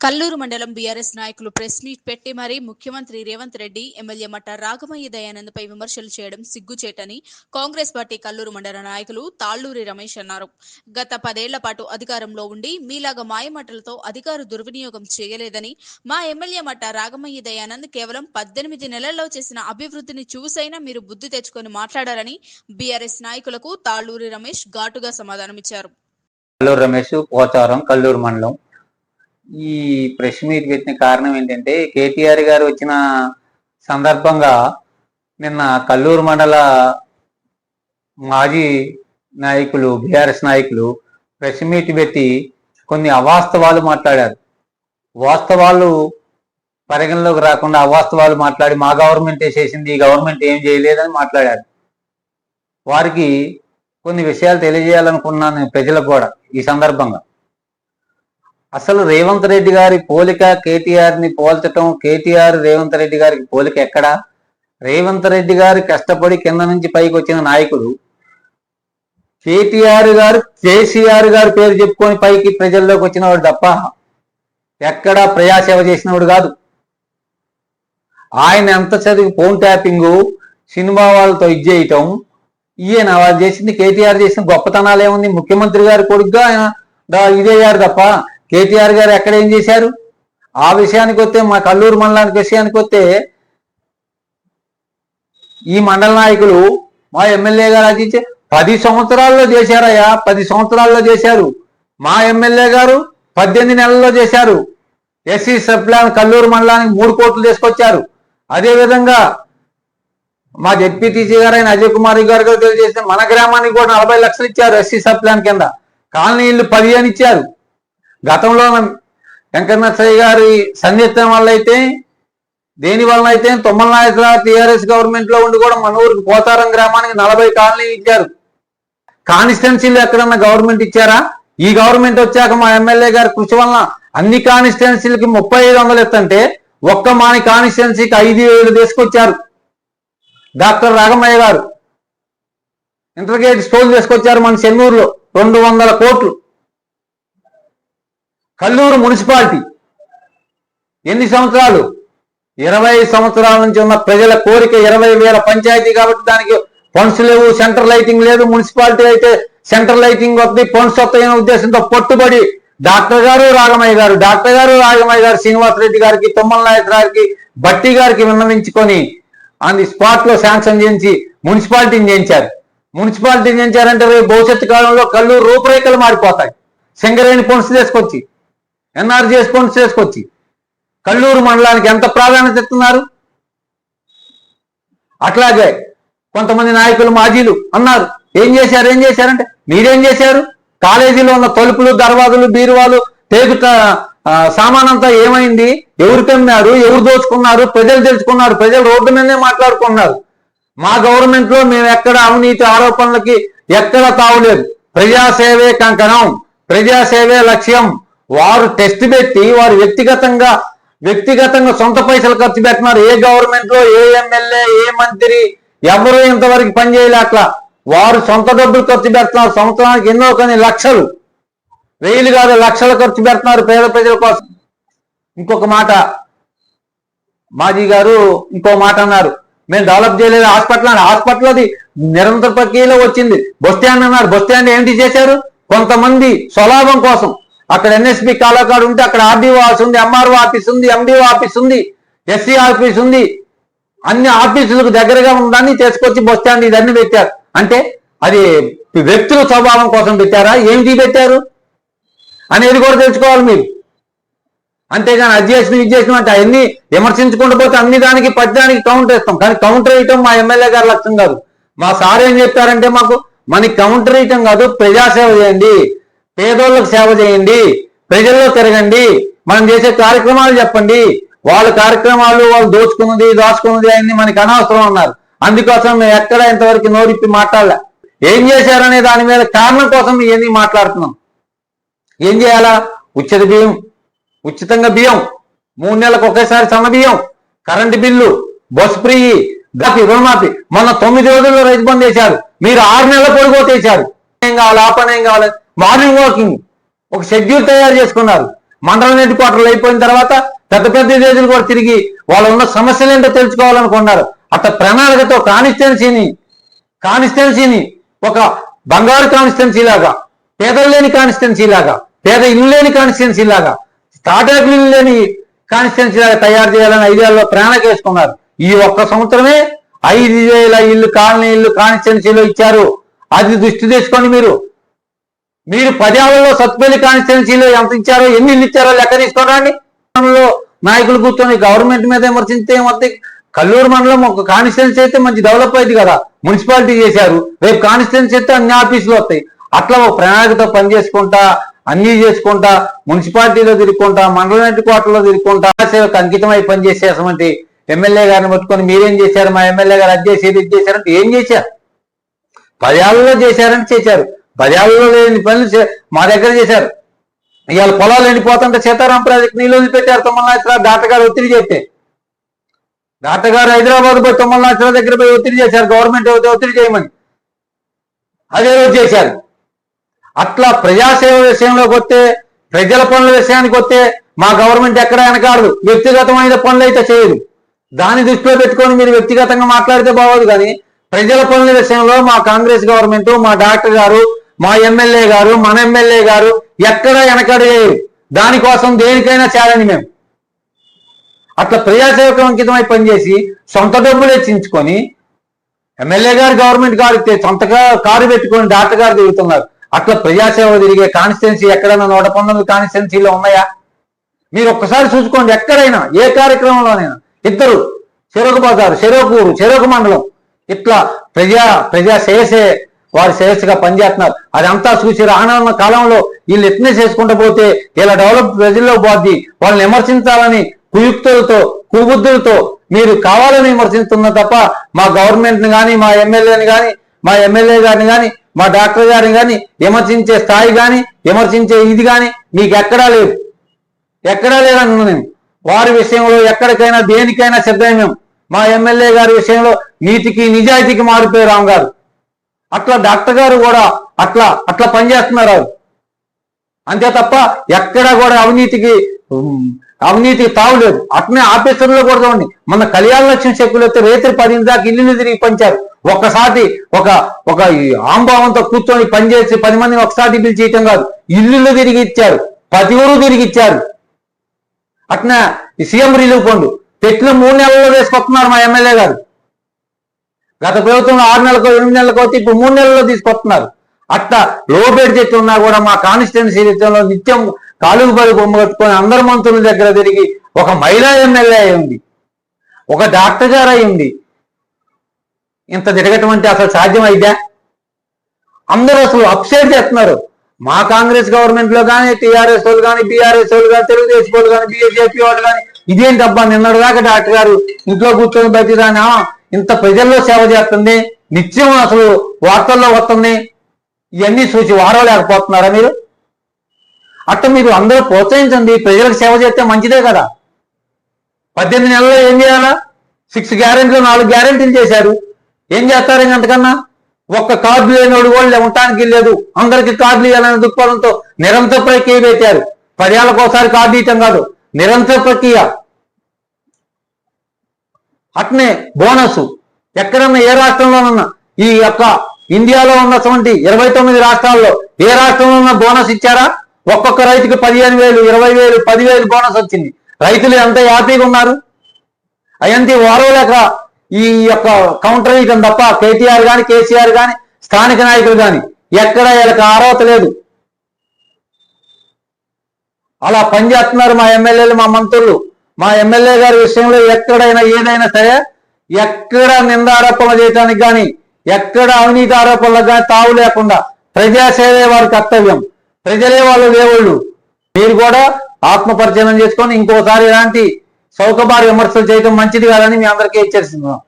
కల్లూరు మండలం బీఆర్ఎస్ నాయకులు press meet పెట్టి మరీ ముఖ్యమంత్రి రేవంత్ రెడ్డి ఎమ్మెల్యే మట్ట రాగమయ్య దయానందపై విమర్శలు చేయడం సిగ్గుచేటని కాంగ్రెస్ పార్టీ కల్లూరు మండల నాయకులు తాళ్ళూరి రమేష్ అన్నారు. గత పదేళ్ళ పాటు అధికారంలో ఉండి మీలాగా మాయమాటలతో అధికారు దుర్వినియోగం చేయలేదని మా ఎమ్మెల్యే మట్ట రాఘమయ్య దయానంద్ కేవలం పద్దెనిమిది నెలల్లో చేసిన అభివృద్ధిని చూసైనా మీరు బుద్ధి తెచ్చుకొని మాట్లాడారని బీఆర్ఎస్ నాయకులకు తాళ్ళూరి రమేష్ ఘాటుగా సమాధానమిచ్చారు. కల్లూరు రమేష్ పోచారం కల్లూరు మండలం ఈ ప్రెస్ మీట్ పెట్టిన కారణం ఏంటంటే కేటీఆర్ గారు వచ్చిన సందర్భంగా నిన్న కల్లూరు మండల మాజీ నాయకులు బీఆర్ఎస్ నాయకులు ప్రెస్ మీట్ పెట్టి కొన్ని అవాస్తవాలు మాట్లాడారు. వాస్తవాలు పరిగణలోకి రాకుండా అవాస్తవాలు మాట్లాడి మా గవర్నమెంట్ చేసింది ఈ గవర్నమెంట్ ఏం చేయలేదని మాట్లాడారు. వారికి కొన్ని విషయాలు తెలియజేయాలనుకున్నాను ప్రజలకు కూడా ఈ సందర్భంగా. అసలు రేవంత్ రెడ్డి గారి పోలిక కేటీఆర్ని పోల్చటం కేటీఆర్ రేవంత్ రెడ్డి గారికి పోలిక ఎక్కడా? రేవంత్ రెడ్డి గారు కష్టపడి కింద నుంచి పైకి వచ్చిన నాయకుడు. కేటీఆర్ గారు కేసీఆర్ గారు పేరు చెప్పుకొని పైకి ప్రజల్లోకి వచ్చినవాడు తప్ప ఎక్కడా ప్రజాసేవ చేసినవాడు కాదు. ఆయన ఎంత చదివి ఫోన్ ట్యాపింగ్ సినిమా వాళ్ళతో ఇది చేయటం ఈయన వాళ్ళు చేసింది కేటీఆర్ చేసిన గొప్పతనాలు ఏముంది? ముఖ్యమంత్రి గారి కొడుకుగా ఆయన దా- ఇదయ్యారు తప్ప కేటీఆర్ గారు ఎక్కడ ఏం చేశారు? ఆ విషయానికి వస్తే మా కల్లూరు మండలానికి విషయానికి వస్తే ఈ మండల నాయకులు మా ఎమ్మెల్యే గారు అది పది సంవత్సరాల్లో చేశారయ్యా పది సంవత్సరాల్లో చేశారు. మా ఎమ్మెల్యే గారు పద్దెనిమిది నెలల్లో చేశారు. ఎస్సీ సబ్ కల్లూరు మండలానికి మూడు కోట్లు తీసుకొచ్చారు. అదే విధంగా మా జెడ్పీటీసీ గారు అయిన అజయ్ కుమార్ గారు గారు తెలియజేస్తే మన గ్రామానికి కూడా నలభై లక్షలు ఇచ్చారు ఎస్సీ సబ్ ప్లాన్ కింద కాలనీళ్ళు పదిహేను ఇచ్చారు. గతంలో వెంకటనరసయ్య గారి సన్నిహితం వల్ల అయితే దేని వలన అయితే తొమ్మల నాయకుల టీఆర్ఎస్ గవర్నమెంట్లో ఉండి కూడా మన ఊరికి పోతారం గ్రామానికి నలభై కాలనీ ఇచ్చారు. కాన్స్టిట్యున్సీలు ఎక్కడన్నా గవర్నమెంట్ ఇచ్చారా? ఈ గవర్నమెంట్ వచ్చాక మా ఎమ్మెల్యే గారి కృషి వలన అన్ని కాన్స్టిట్యున్సీలకి ముప్పై ఐదు వందలు ఎత్తంటే ఒక్క మాని కాన్స్టిట్యున్సీకి ఐదు వేలు తీసుకొచ్చారు. డాక్టర్ రాఘమయ్య గారు. ఇంటర్గేట్ స్టోల్ తీసుకొచ్చారు మన చెన్నూరులో. రెండు వందల కోట్లు. కల్లూరు మున్సిపాలిటీ. ఎన్ని సంవత్సరాలు? ఇరవై సంవత్సరాల నుంచి ఉన్న ప్రజల కోరిక ఇరవై వేల పంచాయతీ కాబట్టి దానికి ఫండ్స్ లేవు సెంటర్ లైటింగ్ లేదు మున్సిపాలిటీ అయితే సెంటర్ లైటింగ్ వద్ద ఫండ్స్ వస్తాయనే ఉద్దేశంతో పట్టుబడి డాక్టర్ గారు రాగమయ్య గారు డాక్టర్ గారు రాగమయ్య గారు శ్రీనివాస్ రెడ్డి గారికి తుమ్మల నాయక్ గారికి బట్టి గారికి విన్నవించుకొని ఆన్ ది స్పాట్లో శాంక్షన్ చేయించి మున్సిపాలిటీని చేయించారు. మున్సిపాలిటీని చేయించారంటే రేపు భవిష్యత్తు కాలంలో కల్లూరు రూపురేఖలు మారిపోతాయి. సింగరేణి ఫండ్స్ తీసుకొచ్చి ఎన్ఆర్జీఎస్ ఫండ్స్ చేసుకొచ్చి కల్లూరు మండలానికి ఎంత ప్రాధాన్యత ఇస్తున్నారు? అట్లాగే కొంతమంది నాయకులు మాజీలు అన్నారు ఏం చేశారు? ఏం చేశారంటే మీరేం చేశారు? కాలేజీలో ఉన్న తలుపులు దర్వాజులు బీరువాలు తేగుట సామానంతా ఏమైంది? ఎవరు కమ్మారు ఎవరు దోచుకున్నారు? ప్రజలు తెలుసుకున్నారు. ప్రజలు రోడ్డు మీదనే మాట్లాడుకున్నారు మా గవర్నమెంట్లో మేము ఎక్కడ అవినీతి ఆరోపణలకి ఎక్కడ తావులేదు. ప్రజాసేవే కంకణం. ప్రజాసేవే లక్ష్యం. వారు టెస్ట్ పెట్టి వారు వ్యక్తిగతంగా వ్యక్తిగతంగా సొంత పైసలు ఖర్చు పెట్టినారు. ఏ గవర్నమెంట్లో ఏ ఎమ్మెల్యే ఏ మంత్రి ఎవరు ఇంతవరకు పనిచేయలే అట్లా. వారు సొంత డబ్బులు ఖర్చు పెడుతున్నారు. సంవత్సరానికి ఎన్నో కొన్ని లక్షలు. వెయ్యిలు కాదు లక్షలు ఖర్చు పెడుతున్నారు పేద ప్రజల కోసం. ఇంకొక మాట. మాజీ గారు ఇంకో మాట అన్నారు. మేము డెవలప్ చేయలేదు హాస్పిటల్ అని హాస్పిటల్ అది నిరంతర ప్రక్రియలో వచ్చింది. బస్ స్టాండ్ అన్నారు. బస్ స్టాండ్ ఏంటి చేశారు? కొంతమంది స్వలాభం కోసం. అక్కడ ఎన్ఎస్పి కాలకాడు ఉంటే అక్కడ ఆర్డీఓ ఆఫీస్ ఉంది ఎంఆర్ఓ ఆఫీస్ ఉంది ఎండిఓ ఆఫీస్ ఉంది ఎస్సీ ఆఫీస్ ఉంది. అన్ని ఆఫీసులకు దగ్గరగా ఉందని తీసుకొచ్చి బస్ స్టాండ్ ఇదన్నీ పెట్టారు. అంటే అది వ్యక్తుల స్వభావం కోసం పెట్టారా? ఏంటి పెట్టారు? అనేది కూడా తెలుసుకోవాలి మీరు. అంతేగాని అది చేసిన ఇది చేసిన అంటే అవన్నీ విమర్శించుకుంటూ పోతే అన్ని దానికి పద్యానికి కౌంటర్ ఇస్తాం. కానీ కౌంటర్ వేయటం మా ఎమ్మెల్యే గారి లక్ష్యం కాదు. మా సార్ ఏం చెప్పారంటే మాకు మనకి కౌంటర్ వేయటం కాదు ప్రజాసేవ చేయండి. పేదోళ్ళకి సేవ చేయండి ప్రజల్లో తిరగండి మనం చేసే కార్యక్రమాలు చెప్పండి. వాళ్ళ కార్యక్రమాలు వాళ్ళు దోచుకున్నది దాచుకున్నది అవన్నీ మనకి అనవసరం అన్నారు. అందుకోసం మేము ఎక్కడ ఇంతవరకు నోరిప్పి మాట్లాడలే. ఏం చేశారనే దాని మీద కారణం కోసం ఇవన్నీ మాట్లాడుతున్నాం? ఏం చేయాలా? ఉచిత బియ్యం ఉచితంగా బియ్యం మూడు నెలలకు ఒకేసారి సన్న బియ్యం కరెంటు బిల్లు బస్ ఫ్రీ గతి రుణమాఫీ. మొన్న తొమ్మిది రోజుల్లో రైతు బంద్ చేశారు మీరు ఆరు నెలల పొడిగోతేశారు ఏం కావాలి? ఆపణ ఏం కావాలి? Morning walking. ఒక షెడ్యూల్ తయారు చేసుకున్నారు. మండలం హెడ్ క్వార్టర్లు అయిపోయిన తర్వాత పెద్ద పెద్ద విలేజ్లు కూడా తిరిగి వాళ్ళు ఉన్న సమస్యలు ఏంటో తెలుసుకోవాలనుకున్నారు. అత ప్రణాళికతో కానిస్టెన్సీని కానిస్టెన్సీని ఒక బంగారు కానిస్టెన్సీ లాగా పేదలు లేని కానిస్టెన్సీ లాగా పేద ఇల్లు లేని కానిస్టెన్సీ లాగా తాటాకులు ఇల్లు లేని కానిస్టెన్సీ లాగా తయారు చేయాలని ఐదేళ్ళలో ప్రణాళిక వేసుకున్నారు. ఈ ఒక్క సంవత్సరమే ఐదు వేల ఇల్లు కాలనీ ఇల్లు కానిస్టెన్సీలో ఇచ్చారు. అది దృష్టి తెచ్చుకోండి మీరు. మీరు పదేళ్ళలో సత్పల్లి కాన్స్టిట్యున్సీలో ఎంత ఇచ్చారో ఎన్ని ఇల్లు ఇచ్చారో లెక్క తీసుకోరండి నాయకులు కూర్చొని గవర్నమెంట్ మీద విమర్శించే మొత్తం కల్లూరు మండలం ఒక కాన్స్టిట్యున్సీ అయితే మంచి డెవలప్ అయింది కదా. మున్సిపాలిటీ చేశారు. రేపు కాన్స్టిట్యున్సీ అయితే అన్ని ఆఫీసులు వస్తాయి. అట్లా ఒక ప్రణాళికతో పని చేసుకుంటా అన్ని చేసుకుంటా మున్సిపాలిటీలో తిరుగుకుంటా మండలం హెడ్ క్వార్టర్లో తిరుగుకుంటా సేవకు అంకితమై పనిచేసేటువంటి ఎమ్మెల్యే గారిని పట్టుకొని మీరేం చేశారు? మా ఎమ్మెల్యే గారు అది చేసేది ఇది చేశారంటే ఏం చేశారు? పదేళ్ళలో చేశారంటే చేశారు. పదేళ్ళలో లేని పనులు మా దగ్గర చేశారు. ఇవాళ పొలాలు ఎండిపోతుంటే సీతారాం ప్రాజెక్ట్ నీళ్ళు వదిలిపెట్టారు తొమ్మిది లక్షల డాక్టర్ గారు ఒత్తిడి చేస్తే. డాక్టర్ హైదరాబాద్ పోయి తొమ్మిది లక్షల దగ్గర పోయి ఒత్తిడి చేశారు గవర్నమెంట్ ఒత్తిడి చేయమని. అదే రోజు చేశారు. అట్లా ప్రజాసేవ విషయంలోకి వస్తే ప్రజల పనుల విషయానికి వస్తే మా గవర్నమెంట్ ఎక్కడ వెనకాడదు. వ్యక్తిగతమైన పనులు అయితే చేయదు. దాన్ని దృష్టిలో పెట్టుకొని మీరు వ్యక్తిగతంగా మాట్లాడితే బాగోదు కానీ ప్రజల పనుల విషయంలో మా కాంగ్రెస్ గవర్నమెంట్ మా డాక్టర్ గారు మా ఎమ్మెల్యే గారు మన ఎమ్మెల్యే గారు ఎక్కడ వెనకడలేదు దానికోసం దేనికైనా చేయాలని మేము. అట్లా ప్రజాసేవకు అంకితమై పనిచేసి సొంత డబ్బులు హెచ్చించుకొని ఎమ్మెల్యే గారు గవర్నమెంట్ కారు ఇస్తే సొంతగా కారు పెట్టుకొని డాక్టర్ గారు తిరుగుతున్నారు. అట్లా ప్రజాసేవ తిరిగే కాన్స్టిట్యున్సీ ఎక్కడైనా నూట పంతొమ్మిది కాన్స్టిట్యున్సీలో ఉన్నాయా? మీరు ఒక్కసారి చూసుకోండి ఎక్కడైనా ఏ కార్యక్రమంలోనైనా. ఇద్దరు చెరుకు బజారు చెరుకూరు చెరుకు మండలం. ఇట్లా ప్రజా ప్రజా చేసే వారి శ్రేయస్సుగా పనిచేస్తున్నారు. అదంతా చూసి రానున్న కాలంలో వీళ్ళు ఎట్నే చేసుకుంటూ పోతే ఇలా డెవలప్ ప్రజల్లో పోద్ది. వాళ్ళని విమర్శించాలని కుయుక్తులతో కుబుద్ధులతో మీరు కావాలని విమర్శిస్తున్న తప్ప మా గవర్నమెంట్ని కానీ మా ఎమ్మెల్యేని కానీ మా ఎమ్మెల్యే గారిని కానీ మా డాక్టర్ గారిని కానీ విమర్శించే స్థాయి కానీ విమర్శించే ఇది కానీ మీకు ఎక్కడా లేదు. ఎక్కడా లేదన్నా నేను. వారి విషయంలో ఎక్కడికైనా దేనికైనా సిద్ధమే. మా ఎమ్మెల్యే గారి విషయంలో నీతికి నిజాయితీకి మారిపోయి రామ్ గారు అట్లా డాక్టర్ గారు కూడా అట్లా అట్లా పనిచేస్తున్నారు అంతే తప్ప ఎక్కడా కూడా అవినీతికి అవినీతికి తావులేదు అట్నే ఆఫీసర్లో కూడా చూడండి. మన కళ్యాణ లక్ష్మి చెక్కులు అయితే రేత్రి పది దాకా ఇల్లు తిరిగి పంచారు. ఒక్కసారి ఒక ఒక ఆంభావంతో కూర్చొని పనిచేసి పది మందిని ఒకసారి బిల్ చేయటం కాదు. ఇల్లు తిరిగి ఇచ్చారు. పది ఊరు తిరిగి ఇచ్చారు. అట్నే సీఎం రిలీఫ్ ఫండ్. పెట్టిన మూడు నెలల్లో వేసుకొస్తున్నారు మా ఎమ్మెల్యే గారు. గత ప్రభుత్వంలో ఆరు నెలలకు ఎనిమిది నెలలకు వచ్చి ఇప్పుడు మూడు నెలల్లో తీసుకొస్తున్నారు. అట్లా లో బడ్జెట్ ఉన్నా కూడా మా కాన్స్టిట్యున్సీ విషయంలో నిత్యం కాలుగు పడి బొమ్మ కట్టుకొని అందరి మంత్రుల దగ్గర తిరిగి ఒక మహిళా ఎమ్మెల్యే అయింది ఒక డాక్టర్ గారు అయింది ఇంత తిరగటం అంటే అసలు సాధ్యం అందరూ అసలు అప్సైడ్ చేస్తున్నారు. మా కాంగ్రెస్ గవర్నమెంట్లో కానీ టీఆర్ఎస్ వాళ్ళు కానీ బీఆర్ఎస్ వాళ్ళు కానీ తెలుగుదేశం వాళ్ళు కానీ బీజేపీ వాళ్ళు కానీ ఇదేంటి అబ్బా దాకా డాక్టర్ గారు ఇంట్లో కూర్చొని బతిదానా ఇంత ప్రజల్లో సేవ చేస్తుంది నిత్యం అసలు వార్తల్లో వస్తుంది. ఇవన్నీ చూసి వారవలేకపోతున్నారా మీరు? అట్ట మీరు అందరూ ప్రోత్సహించండి ప్రజలకు సేవ చేస్తే మంచిదే కదా. పద్దెనిమిది నెలల్లో ఏం చేయాలా? సిక్స్ గ్యారెంటీలు నాలుగు గ్యారెంటీలు చేశారు. ఏం చేస్తారు అంతకన్నా? ఒక్క కార్డు లేనివాడు కూడా ఉండటానికి లేదు. అందరికి కార్డులు ఇవ్వాలనే దృక్పథంతో నిరంతర ప్రక్రియ పెట్టారు. పదేళ్ళకోసారి కార్డు ఇవ్వటం కాదు నిరంతర ప్రక్రియ. అట్నే బోనస్. ఎక్కడన్నా ఏ రాష్ట్రంలోనన్నా ఈ యొక్క ఇండియాలో ఉన్నటువంటి ఇరవై తొమ్మిది రాష్ట్రాల్లో ఏ రాష్ట్రంలో ఉన్న బోనస్ ఇచ్చారా? ఒక్కొక్క రైతుకి పదిహేను వేలు ఇరవై వేలు పదివేలు బోనస్ వచ్చింది. రైతులు ఎంత హ్యాపీగా ఉన్నారు? అయంతి ఓరవలేక ఈ యొక్క కౌంటర్ ఇయటం తప్ప కేటీఆర్ కానీ కేసీఆర్ కానీ స్థానిక నాయకులు కానీ ఎక్కడ వీళ్ళకి అర్హత లేదు. అలా పనిచేస్తున్నారు మా ఎమ్మెల్యేలు మా మంత్రులు. మా ఎమ్మెల్యే గారి విషయంలో ఎక్కడైనా ఏదైనా సరే ఎక్కడ నిందారోపణలు చేయడానికి కానీ ఎక్కడ అవినీతి ఆరోపణలకు కానీ తావు లేకుండా ప్రజాసేవే వారి కర్తవ్యం. ప్రజలే వాళ్ళు దేవుళ్ళు. మీరు కూడా ఆత్మపరిచయం చేసుకొని ఇంకోసారి ఇలాంటి సౌకబారి విమర్శలు చేయడం మంచిది కాదని మీ అందరికీ హెచ్చరిస్తున్నాం.